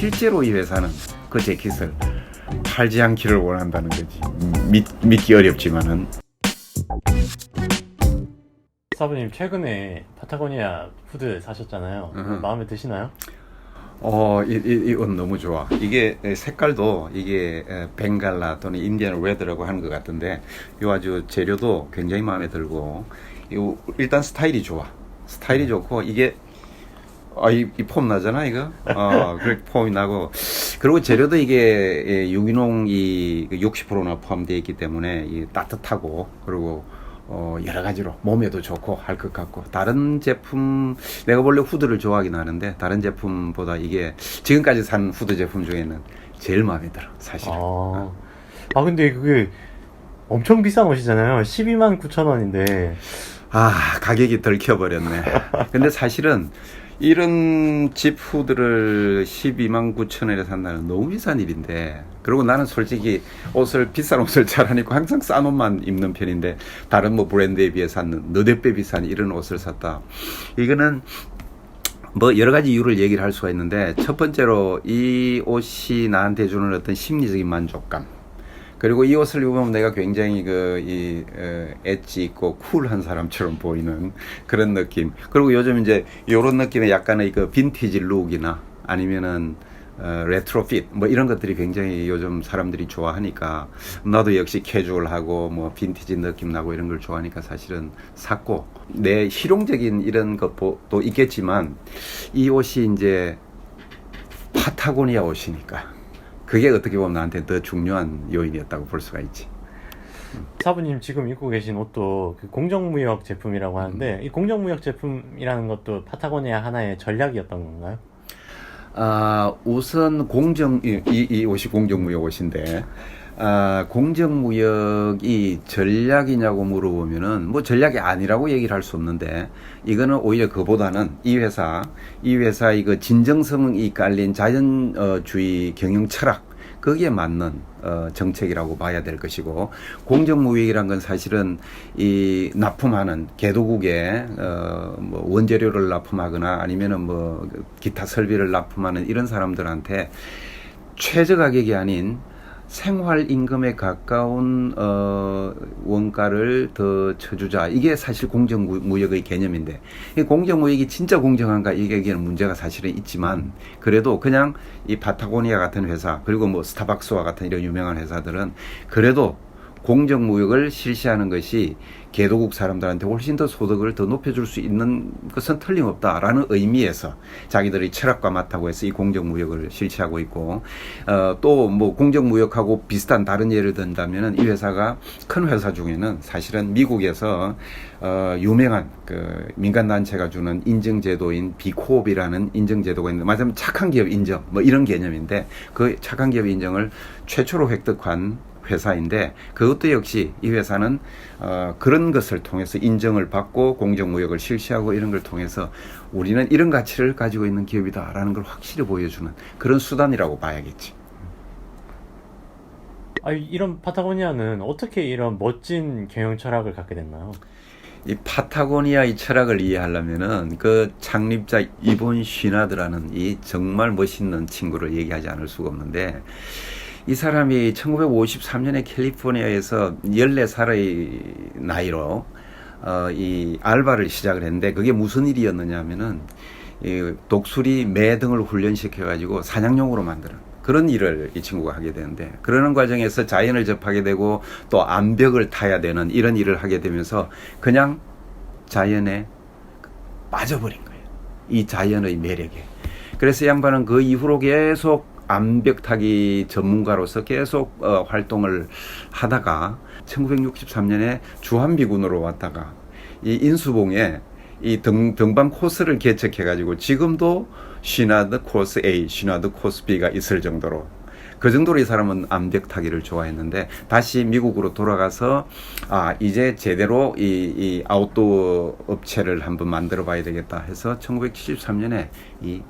실제로 이 회사는 그 재킷을 팔지 않기를 원한다는 거지. 음, 믿, 믿기 어렵지만은 사부님 최근에 파타고니아 후드 사셨잖아요. 으흠. 마음에 드시나요? 어, 이, 이, 이옷 너무 좋아. 이게 에, 색깔도 이게 에, 벵갈라 또는 인디언 레드라고 하는 것 같은데 이 아주 재료도 굉장히 마음에 들고 이 일단 스타일이 좋아. 스타일이 좋고 이게 아, 이, 이 폼 나잖아, 이거? 어, 그래, 폼이 나고. 그리고 재료도 이게, 예, 유기농이 60%나 포함되어 있기 때문에, 이 따뜻하고, 그리고, 어, 여러 가지로 몸에도 좋고 할 것 같고. 다른 제품, 내가 원래 후드를 좋아하긴 하는데, 다른 제품보다 이게 지금까지 산 후드 제품 중에는 제일 마음에 들어, 사실은. 아, 아 근데 그게 엄청 비싼 옷이잖아요. 12만 9천 원인데. 아, 가격이 덜 켜버렸네. 근데 사실은 이런 집 후드를 12만 9천 원에 산다는 너무 비싼 일인데. 그리고 나는 솔직히 옷을, 비싼 옷을 잘 안 입고 항상 싼 옷만 입는 편인데, 다른 뭐 브랜드에 비해서 한 너댓 배 비싼 이런 옷을 샀다. 이거는 뭐 여러 가지 이유를 얘기를 할 수가 있는데, 첫 번째로 이 옷이 나한테 주는 어떤 심리적인 만족감. 그리고 이 옷을 입으면 내가 굉장히 그, 이, 어, 엣지 있고 쿨한 사람처럼 보이는 그런 느낌. 그리고 요즘 이제 요런 느낌의 약간의 그 빈티지 룩이나 아니면은 어, 레트로 핏, 뭐 이런 것들이 굉장히 요즘 사람들이 좋아하니까 나도 역시 캐주얼하고 뭐 빈티지 느낌 나고 이런 걸 좋아하니까 사실은 샀고 내 실용적인 이런 것도 있겠지만 이 옷이 이제 파타고니아 옷이니까 그게 어떻게 보면 나한테 더 중요한 요인이었다고 볼 수가 있지. 사부님 지금 입고 계신 옷도 그 공정무역 제품이라고 음. 하는데 이 공정무역 제품이라는 것도 파타고니아 하나의 전략이었던 건가요? 아, 우선 공정, 이, 이, 이 옷이 공정무역 옷인데, 아, 공정무역이 전략이냐고 물어보면은, 뭐 전략이 아니라고 얘기를 할 수 없는데, 이거는 오히려 그보다는 이 회사, 이 회사 이거 진정성이 깔린 자연주의 경영 철학, 거기에 맞는 어, 정책이라고 봐야 될 것이고 공정무역이란 건 사실은 이 납품하는 개도국에 어, 뭐 원재료를 납품하거나 아니면은 뭐 기타 설비를 납품하는 이런 사람들한테 최저 가격이 아닌 생활 임금에 가까운 어 원가를 더 쳐주자. 이게 사실 공정 무역의 개념인데 이 공정 무역이 진짜 공정한가? 이게는 문제가 사실은 있지만 그래도 그냥 이 파타고니아 같은 회사 그리고 뭐 스타벅스와 같은 이런 유명한 회사들은 그래도 공정무역을 실시하는 것이 개도국 사람들한테 훨씬 더 소득을 더 높여줄 수 있는 것은 틀림없다라는 의미에서 자기들의 철학과 맞다고 해서 이 공정무역을 실시하고 있고 어, 또 뭐 공정무역하고 비슷한 다른 예를 든다면은 이 회사가 큰 회사 중에는 사실은 미국에서 어, 유명한 그 민간 단체가 주는 인증 제도인 비코업이라는 인증 제도가 있는데 말하자면 착한 기업 인정 뭐 이런 개념인데 그 착한 기업 인정을 최초로 획득한 회사인데 그것도 역시 이 회사는 어, 그런 것을 통해서 인정을 받고 공정무역을 실시하고 이런 걸 통해서 우리는 이런 가치를 가지고 있는 기업이다라는 걸 확실히 보여주는 그런 수단이라고 봐야겠지. 아, 이런 파타고니아는 어떻게 이런 멋진 경영 철학을 갖게 됐나요? 이 파타고니아의 철학을 이해하려면은 그 창립자 이본 쉬나드라는 이 정말 멋있는 친구를 얘기하지 않을 수가 없는데 이 사람이 1953년에 캘리포니아에서 14살의 나이로 어, 이 알바를 시작을 했는데 그게 무슨 일이었느냐 하면은 이 독수리 매 등을 훈련시켜 가지고 사냥용으로 만드는 그런 일을 이 친구가 하게 되는데 그러는 과정에서 자연을 접하게 되고 또 암벽을 타야 되는 이런 일을 하게 되면서 그냥 자연에 빠져버린 거예요. 이 자연의 매력에. 그래서 이 양반은 그 이후로 계속 암벽 타기 전문가로서 계속 어, 활동을 하다가 1963년에 주한미군으로 왔다가 이 인수봉에 이 등, 등반 코스를 개척해 가지고 지금도 쉬나드 코스 A, 쉬나드 코스 B가 있을 정도로 그 정도로 이 사람은 암벽 타기를 좋아했는데 다시 미국으로 돌아가서 아 이제 제대로 이, 이 아웃도어 업체를 한번 만들어 봐야 되겠다 해서 1973년에 이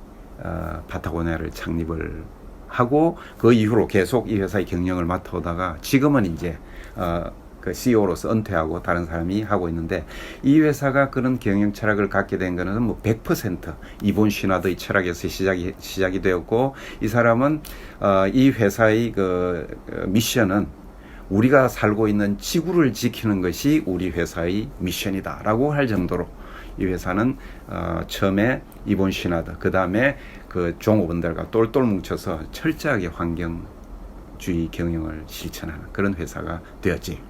어, 파타고니아를 창립을 하고 그 이후로 계속 이 회사의 경영을 맡아오다가 지금은 이제 어, 그 CEO로서 은퇴하고 다른 사람이 하고 있는데 이 회사가 그런 경영 철학을 갖게 된 거는 뭐 100% 이본 시나드의 철학에서 시작이 시작이 되었고 이 사람은 어, 이 회사의 그 어, 미션은 우리가 살고 있는 지구를 지키는 것이 우리 회사의 미션이다라고 할 정도로 이 회사는 어, 처음에 이본 시나드 그 다음에 그 종업원들과 똘똘 뭉쳐서 철저하게 환경주의 경영을 실천하는 그런 회사가 되었지.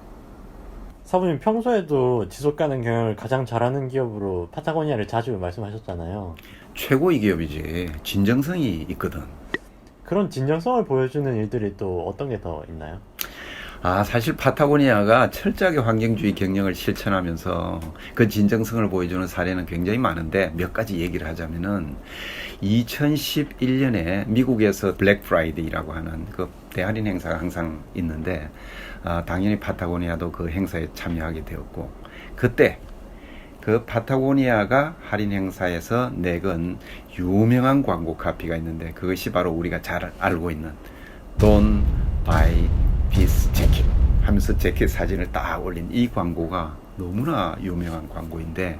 사부님 평소에도 지속 가능 경영을 가장 잘하는 기업으로 파타고니아를 자주 말씀하셨잖아요. 최고의 기업이지 진정성이 있거든. 그런 진정성을 보여주는 일들이 또 어떤 게 더 있나요? 아 사실 파타고니아가 철저하게 환경주의 경영을 실천하면서 그 진정성을 보여주는 사례는 굉장히 많은데 몇 가지 얘기를 하자면은 2011년에 미국에서 블랙 프라이데이라고 하는 그 대할인 행사가 항상 있는데 아, 당연히 파타고니아도 그 행사에 참여하게 되었고 그때 그 파타고니아가 할인 행사에서 내건 유명한 광고 카피가 있는데 그것이 바로 우리가 잘 알고 있는 Don't buy this jacket 하면서 재킷 사진을 딱 올린 이 광고가 너무나 유명한 광고인데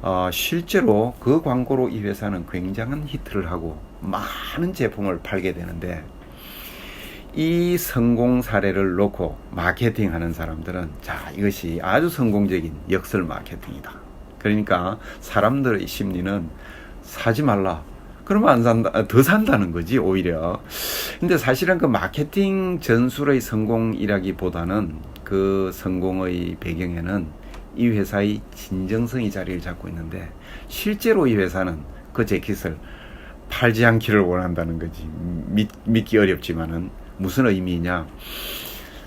어, 실제로 그 광고로 이 회사는 굉장한 히트를 하고 많은 제품을 팔게 되는데 이 성공 사례를 놓고 마케팅 하는 사람들은 자, 이것이 아주 성공적인 역설 마케팅이다. 그러니까 사람들의 심리는 사지 말라. 그러면 안 산다, 아, 더 산다는 거지, 오히려. 근데 사실은 그 마케팅 전술의 성공이라기보다는 그 성공의 배경에는 이 회사의 진정성이 자리를 잡고 있는데 실제로 이 회사는 그 재킷을 팔지 않기를 원한다는 거지. 믿, 믿기 어렵지만은 무슨 의미냐?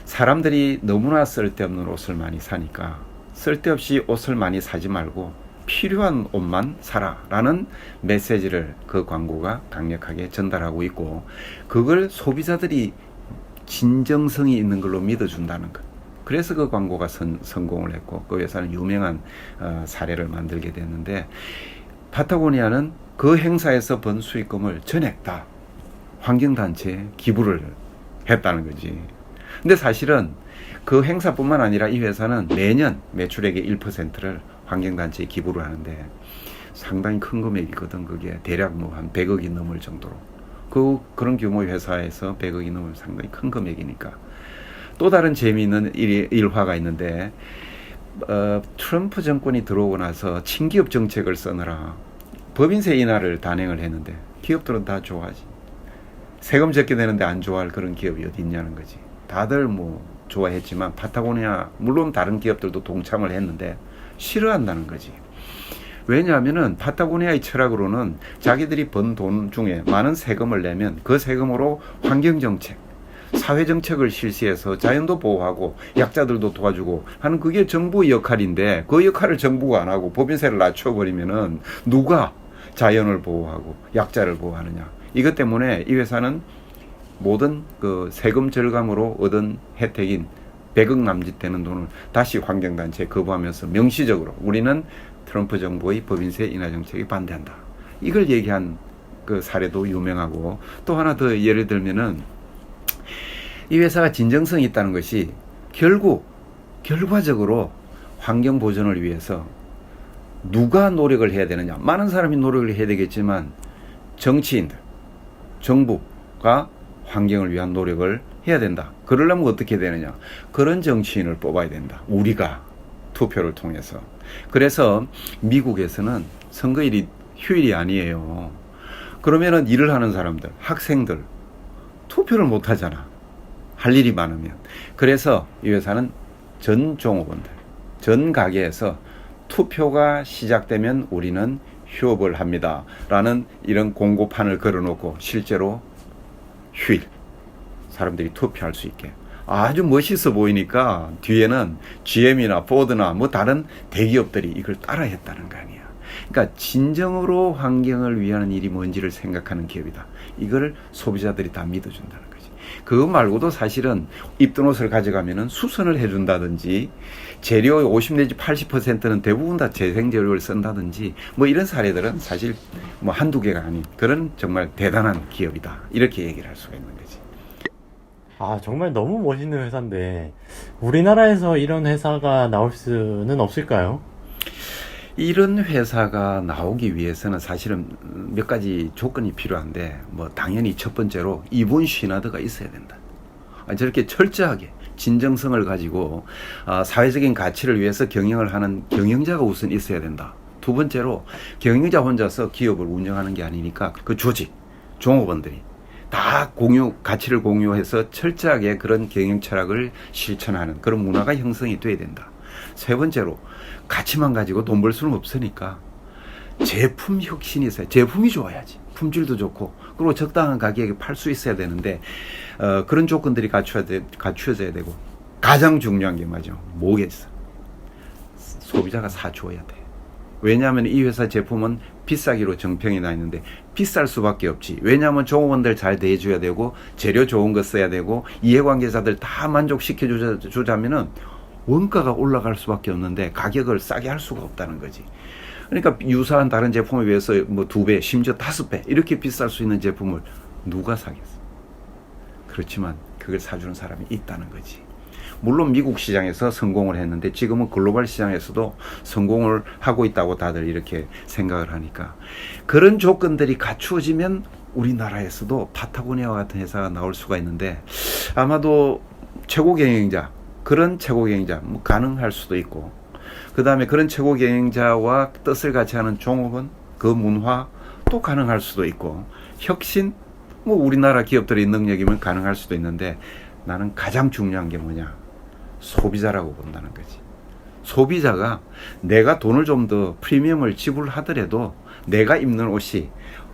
사람들이 너무나 쓸데없는 옷을 많이 사니까 쓸데없이 옷을 많이 사지 말고 필요한 옷만 사라라는 메시지를 그 광고가 강력하게 전달하고 있고 그걸 소비자들이 진정성이 있는 걸로 믿어준다는 것. 그래서 그 광고가 선, 성공을 했고 그 회사는 유명한 어, 사례를 만들게 됐는데 파타고니아는 그 행사에서 번 수익금을 전액 다 환경단체에 기부를 했다는 거지. 근데 사실은 그 행사뿐만 아니라 이 회사는 매년 매출액의 1%를 환경단체에 기부를 하는데 상당히 큰 금액이거든. 그게 대략 뭐 한 100억이 넘을 정도로. 그, 그런 규모의 회사에서 100억이 넘으면 상당히 큰 금액이니까. 또 다른 재미있는 일, 일화가 있는데, 어, 트럼프 정권이 들어오고 나서 친기업 정책을 써느라 법인세 인하를 단행을 했는데 기업들은 다 좋아하지. 세금 적게 내는데 안 좋아할 그런 기업이 어디 있냐는 거지. 다들 뭐 좋아했지만 파타고니아 물론 다른 기업들도 동참을 했는데 싫어한다는 거지. 왜냐하면은 파타고니아의 철학으로는 자기들이 번 돈 중에 많은 세금을 내면 그 세금으로 환경 정책, 사회 정책을 실시해서 자연도 보호하고 약자들도 도와주고 하는 그게 정부의 역할인데 그 역할을 정부가 안 하고 법인세를 낮춰 버리면은 누가 자연을 보호하고 약자를 보호하느냐. 이것 때문에 이 회사는 모든 그 세금 절감으로 얻은 혜택인 100억 남짓 되는 돈을 다시 환경단체에 거부하면서 명시적으로 우리는 트럼프 정부의 법인세 인하 정책에 반대한다. 이걸 얘기한 그 사례도 유명하고 또 하나 더 예를 들면은 이 회사가 진정성이 있다는 것이 결국 결과적으로 환경 보존을 위해서 누가 노력을 해야 되느냐? 많은 사람이 노력을 해야 되겠지만 정치인들, 정부가 환경을 위한 노력을 해야 된다. 그러려면 어떻게 되느냐? 그런 정치인을 뽑아야 된다. 우리가 투표를 통해서. 그래서 미국에서는 선거일이 휴일이 아니에요. 그러면은 일을 하는 사람들, 학생들 투표를 못 하잖아. 할 일이 많으면. 그래서 이 회사는 전 종업원들, 전 가게에서 투표가 시작되면 우리는 휴업을 합니다. 라는 이런 공고판을 걸어놓고 실제로 휴일 사람들이 투표할 수 있게 아주 멋있어 보이니까 뒤에는 GM이나 포드나 뭐 다른 대기업들이 이걸 따라했다는 거 아니야. 그러니까 진정으로 환경을 위한 일이 뭔지를 생각하는 기업이다. 이걸 소비자들이 다 믿어준다는 거지. 그거 말고도 사실은 입던 옷을 가져가면은 수선을 해준다든지 재료의 50 내지 80%는 대부분 다 재생 재료를 쓴다든지 뭐 이런 사례들은 사실 뭐 한두 개가 아닌 그런 정말 대단한 기업이다. 이렇게 얘기를 할 수가 있는 거지. 아, 정말 너무 멋있는 회사인데, 우리나라에서 이런 회사가 나올 수는 없을까요? 이런 회사가 나오기 위해서는 사실은 몇 가지 조건이 필요한데 뭐 당연히 첫 번째로 이분 시나드가 있어야 된다. 아, 저렇게 철저하게 진정성을 가지고 아, 사회적인 가치를 위해서 경영을 하는 경영자가 우선 있어야 된다. 두 번째로 경영자 혼자서 기업을 운영하는 게 아니니까 그 조직, 종업원들이 다 공유 가치를 공유해서 철저하게 그런 경영 철학을 실천하는 그런 문화가 형성이 돼야 된다. 세 번째로 가치만 가지고 돈 벌 수는 없으니까 제품 혁신이 있어요. 제품이 좋아야지. 품질도 좋고 그리고 적당한 가격에 팔 수 있어야 되는데 어, 그런 조건들이 갖춰야 돼, 갖추어져야 되고 가장 중요한 게 맞아. 뭐겠어? 소비자가 사줘야 돼. 왜냐하면 이 회사 제품은 비싸기로 정평이 나 있는데 비쌀 수밖에 없지. 왜냐하면 종업원들 잘 대해줘야 되고 재료 좋은 거 써야 되고 이해관계자들 다 만족시켜 주자, 주자면은 원가가 올라갈 수밖에 없는데 가격을 싸게 할 수가 없다는 거지. 그러니까 유사한 다른 제품에 비해서 뭐 두 배, 심지어 다섯 배 이렇게 비쌀 수 있는 제품을 누가 사겠어? 그렇지만 그걸 사주는 사람이 있다는 거지. 물론 미국 시장에서 성공을 했는데 지금은 글로벌 시장에서도 성공을 하고 있다고 다들 이렇게 생각을 하니까. 그런 조건들이 갖추어지면 우리나라에서도 파타고니아와 같은 회사가 나올 수가 있는데 아마도 최고 경영자 그런 최고 경영자 뭐 가능할 수도 있고 그 다음에 그런 최고 경영자와 뜻을 같이 하는 종업원 그 문화 또 가능할 수도 있고 혁신 뭐 우리나라 기업들의 능력이면 가능할 수도 있는데 나는 가장 중요한 게 뭐냐? 소비자라고 본다는 거지. 소비자가 내가 돈을 좀 더 프리미엄을 지불하더라도 내가 입는 옷이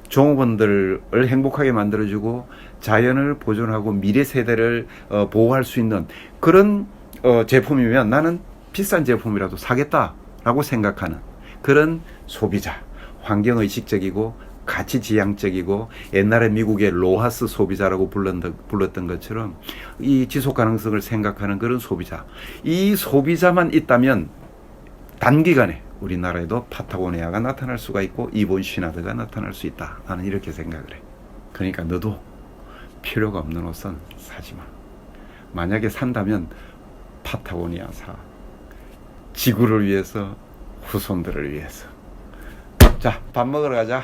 종업원들을 행복하게 만들어주고 자연을 보존하고 미래 세대를 어, 보호할 수 있는 그런 어, 제품이면 나는 비싼 제품이라도 사겠다라고 생각하는 그런 소비자. 환경의식적이고 가치지향적이고 옛날에 미국의 로하스 소비자라고 불렀던, 불렀던 것처럼 이 지속 가능성을 생각하는 그런 소비자. 이 소비자만 있다면 단기간에 우리나라에도 파타고니아가 나타날 수가 있고 이본 시나드가 나타날 수 있다. 나는 이렇게 생각을 해. 그러니까 너도 필요가 없는 옷은 사지 마. 만약에 산다면 파타고니아 사. 지구를 위해서 후손들을 위해서. 자 밥 먹으러 가자